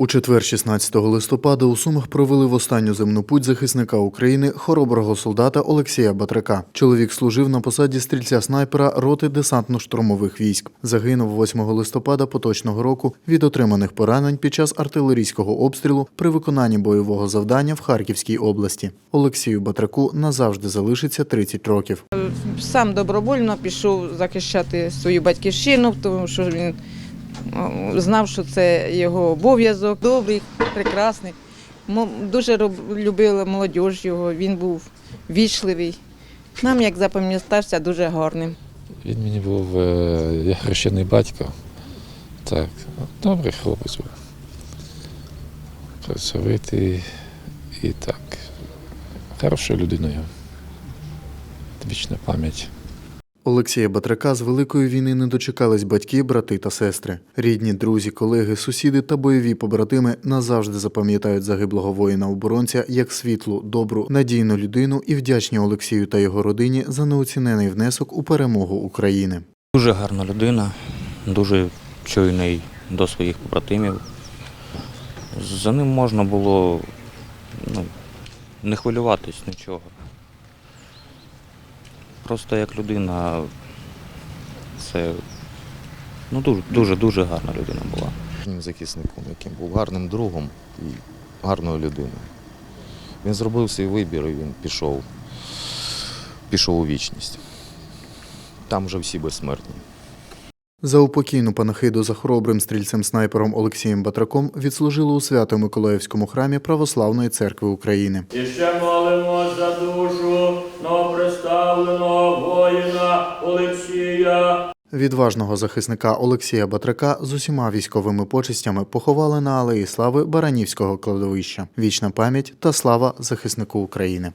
У четвер, 16 листопада, у Сумах провели в останню земну путь захисника України хороброго солдата Олексія Батрака. Чоловік служив на посаді стрільця снайпера роти десантно-штурмових військ. Загинув 8 листопада поточного року від отриманих поранень під час артилерійського обстрілу при виконанні бойового завдання в Харківській області. Олексію Батраку назавжди залишиться 30 років. Сам добровольно пішов захищати свою батьківщину, тому що він знав, що це його обов'язок. Добрий, прекрасний. Дуже любила молодь його, він був вічливий. Нам, як запам'ятався, дуже гарним. Він мені був е, я хрещений батько. Так, добрий хлопець був. Працьовитий і так. Хорошою людиною. Вічна пам'ять. Олексія Батрака з Великої війни не дочекались батьки, брати та сестри. Рідні, друзі, колеги, сусіди та бойові побратими назавжди запам'ятають загиблого воїна-оборонця як світлу, добру, надійну людину і вдячні Олексію та його родині за неоцінений внесок у перемогу України. Дуже гарна людина, дуже чуйний до своїх побратимів. За ним можна було ну, не хвилюватись нічого. Просто як людина, це ну, дуже, дуже, дуже гарна людина була. захисником, яким був гарним другом і гарною людиною. Він зробив свій вибір і він пішов, пішов у вічність. Там вже всі безсмертні. За упокійну панахиду за хоробрим стрільцем-снайпером Олексієм Батраком відслужили у Свято-Миколаївському храмі Православної церкви України. І ще молимо за душу новоприставленого воїна Олексія. Відважного захисника Олексія Батрака з усіма військовими почестями поховали на алеї слави Баранівського кладовища. Вічна пам'ять та слава захиснику України.